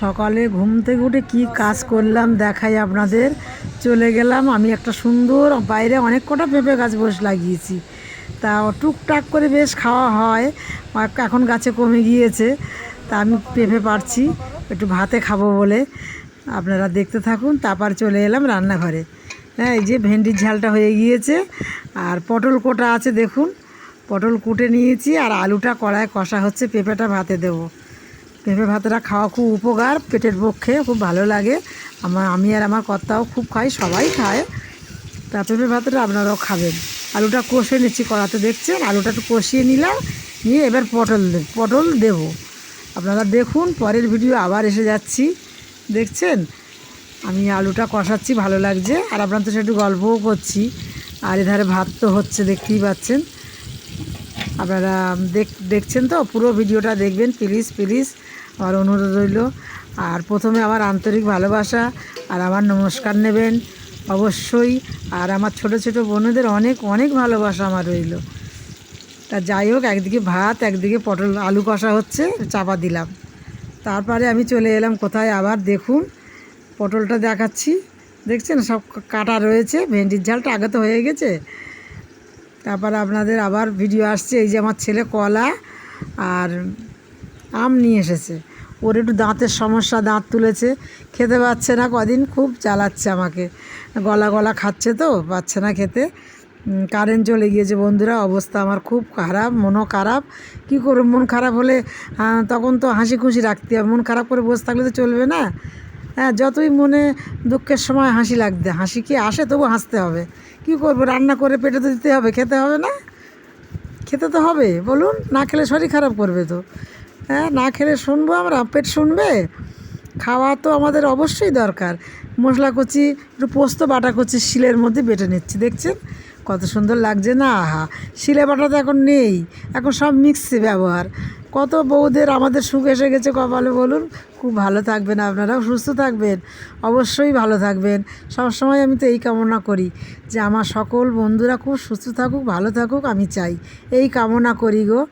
সকালে ঘুম থেকে উঠে কি কাজ করলাম দেখাই আপনাদের। চলে গেলাম, আমি একটা সুন্দর বাইরে অনেক কটা পেঁপে গাছ বসে লাগিয়েছি। তা টুকটাক করে বেশ খাওয়া হয় এখন গাছে কমে গিয়েছে, তা আমি পেঁপে পারছি, একটু ভাতে খাব বলে। আপনারা দেখতে থাকুন, তারপর চলে এলাম রান্নাঘরে। হ্যাঁ এই যে ভেন্ডির ঝালটা হয়ে গিয়েছে, আর পটল কোটা আছে দেখুন, পটল কুটে নিয়েছি, আর আলুটা কড়ায় কষা হচ্ছে, পেঁপেটা ভাতে দেবো। পেঁপে ভাতটা খাওয়া খুব উপকার, পেটের পক্ষে খুব ভালো লাগে। আমার, আমি আর আমার কর্তাও খুব খাই, সবাই খায়। তা পেঁপে ভাতটা আপনারাও খাবেন। আলুটা কষে নিচ্ছি কড়াতে, দেখছেন? আলুটা একটু কষিয়ে নিলাম, নিয়ে এবার পটল পটল দেব। আপনারা দেখুন, পরের ভিডিও আবার এসে যাচ্ছি। দেখছেন? আমি আলুটা কষাচ্ছি, ভালো লাগছে। আর আপনার তো একটু গল্পও করছি। আর এধারে ভাত তো হচ্ছে, দেখতেই পাচ্ছেন। আপনারা দেখ, দেখছেন তো? পুরো ভিডিওটা দেখবেন, প্লিজ প্লিজ। আমার অনুরোধ রইল, আর প্রথমে আমার আন্তরিক ভালোবাসা আর আমার নমস্কার নেবেন অবশ্যই। আর আমার ছোট ছোট বোনদের অনেক অনেক ভালোবাসা আমার রইল। তা যাই হোক, একদিকে ভাত, একদিকে পটল, আলু কষা হচ্ছে, চাপা দিলাম। তারপরে আমি চলে এলাম কোথায় আবার দেখুন, পটলটা দেখাচ্ছি। দেখছেন, সব কাটা রয়েছে, ভেন্ডির ঝালটা আগে তো হয়ে গেছে। তারপরে আপনাদের আবার ভিডিও আসছে, এই যে আমার ছেলে কলা আর আম নিয়ে এসেছে। ওর একটু দাঁতের সমস্যা, দাঁত তুলেছে। খেতে পাচ্ছে না, কদিন খুব চালাচ্ছে আমাকে। গলা গলা খাচ্ছে তো, পাচ্ছে না খেতে। কারেন্ট চলে গিয়েছে বন্ধুরা, অবস্থা আমার খুব খারাপ, মনও খারাপ। কী করব, মন খারাপ হলে তখন তো হাসি খুশি রাখতে হবে। মন খারাপ করে বসে থাকলে তো চলবে না। হ্যাঁ যতই মনে দুঃখের সময় হাসি লাগবে হাসি কি আসে তবু হাসতে হবে। কি করব, রান্না করে পেটে তো দিতে হবে, খেতে হবে না? খেতে তো হবে, বলুন। না খেলে শরীর খারাপ করবে তো। হ্যাঁ না খেলে শুনব আমরা, পেট শুনবে? খাওয়া তো আমাদের অবশ্যই দরকার। মশলা কুচি, একটু পোস্ত, বাটা কুচি শিলের মধ্যে বেটে নিচ্ছি, দেখছেন? কত সুন্দর লাগছে না, আহা। শিলে বাটা তো এখন নেই, এখন সব মিক্সি ব্যবহার। কত বউদের আমাদের সুখ এসে গেছে কপালে, বলুন। খুব ভালো থাকবেন আপনারাও, সুস্থ থাকবেন। অবশ্যই ভালো থাকবেন। সবসময় আমি তো এই কামনা করি যে আমার সকল বন্ধুরা খুব সুস্থ থাকুক, ভালো থাকুক, আমি চাই। এই কামনা করি গো।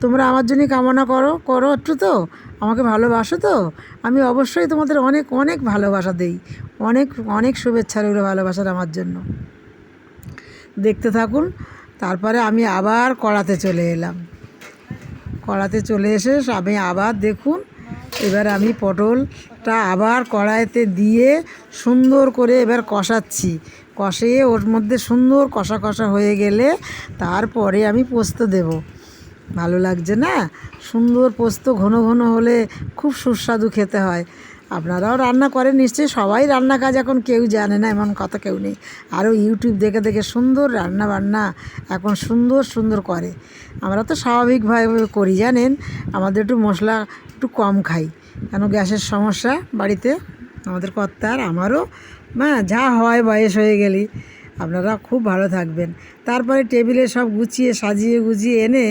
তোমরা আমার জন্যই কামনা করো করো একটু তো। আমাকে ভালোবাসো তো। আমি অবশ্যই তোমাদের অনেক অনেক ভালোবাসা দেই। অনেক অনেক শুভেচ্ছা রইল ভালোবাসার আমার জন্য। দেখতে থাকুন, তারপরে আমি আবার কড়াতে চলে এলাম। কড়াতে চলে এসে আমি আবার দেখুন, এবার আমি পটলটা আবার কড়াইতে দিয়ে সুন্দর করে এবার কষাচ্ছি। কষিয়ে ওর মধ্যে সুন্দর কষা কষা হয়ে গেলে তারপরে আমি পোস্ত দেব। ভালো লাগছে না? সুন্দর পোস্ত ঘন ঘন হলে খুব সুস্বাদু খেতে হয়। আপনারাও রান্না করেন, নিশ্চয়ই সবাই রান্না কাজ এখন কেউ জানে না, এমন কথা কেউ নেই। আরও ইউটিউব দেখে দেখে সুন্দর রান্না বান্না এখন সুন্দর সুন্দর করে। আমরা তো স্বাভাবিকভাবে করি, জানেন? আমাদের একটু মশলা একটু কম খাই। কেন গ্যাসের সমস্যা বাড়িতে? আমাদের কর্তার আমারও হ্যাঁ যা হয় বয়স হয়ে গেলি, আপনারা খুব ভালো থাকবেন। তারপরে টেবিলে সব গুছিয়ে সাজিয়ে গুছিয়ে এনে,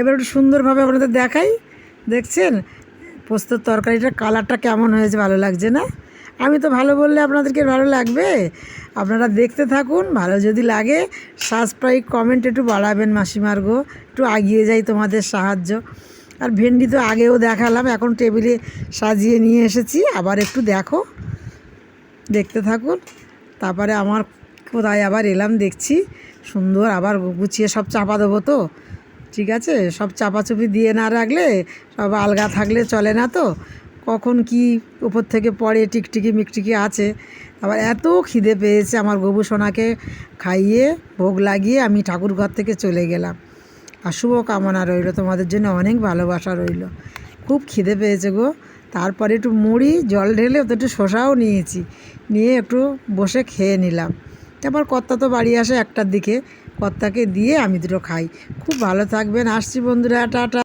এবার একটু সুন্দরভাবে আপনাদের দেখাই। দেখছেন? পোস্তর তরকারিটার কালারটা কেমন হয়েছে ভালো লাগছে না? আমি তো ভালো বললে আপনাদেরকে ভালো লাগবে। আপনারা দেখতে থাকুন, ভালো যদি লাগে সাবস্ক্রাইব কমেন্ট একটু বাড়াবেন মাসিমার গো। একটু আগিয়ে যাই তোমাদের সাহায্য। আর ভেন্ডি তো আগেও দেখালাম, এখন টেবিলে সাজিয়ে নিয়ে এসেছি, আবার একটু দেখো। দেখতে থাকুন। তারপরে আমার কোথায় আবার এলাম দেখছি। সুন্দর আবার গুছিয়ে সব চাপা দেবো তো? ঠিক আছে? সব চাপাচুপি দিয়ে না রাখলে, সব আলগা থাকলে চলে না তো? কখন কি উপর থেকে পড়ে, টিকটিকি মিকটিকি আছে। আবার এত খিদে পেয়েছে আমার গবু সোনাকে খাইয়ে, ভোগ লাগিয়ে আমি ঠাকুর ঘর থেকে চলে গেলাম। আর শুভ কামনা রইল, তোমাদের জন্য অনেক ভালোবাসা রইল। খুব খিদে পেয়েছে গো। তারপরে একটু মুড়ি, জল ঢেলে ওতে একটু শসাও নিয়েছি। নিয়ে একটু বসে খেয়ে নিলাম। তারপর কর্তা তো বাড়ি আসে একটার দিকে। কর্তাকে দিয়ে আমি দুটো খাই। খুব ভালো থাকবেন। আসছি বন্ধুরা টাটা।